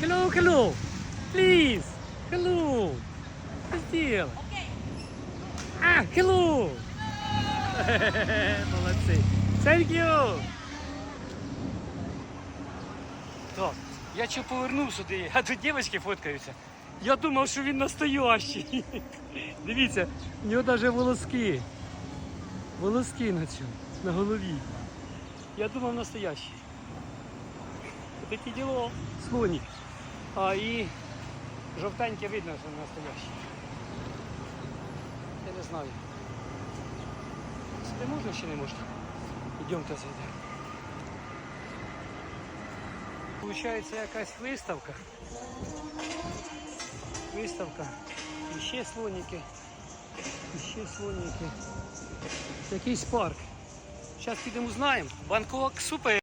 Hello, hello. Please. Hello. Что сделал? А, hello. Молодці. Thank you. Так, я чи повернув сюди, а тут дівчатки фоткаються. Я думав, що він настоящий. Дивіться, у нього навіть волоски. Волоски на цьому, на голові. Я думав настоящий. Таке діло, слонік. А і жовтеньке видно, що настоящий. Я не знаю. Сюди можна чи не можна? Йдемте зайдемо. Получається якась виставка. Виставка. І ще слоніки. І ще слоніки. Якийсь парк. Зараз підемо знаємо. Бангкок супер.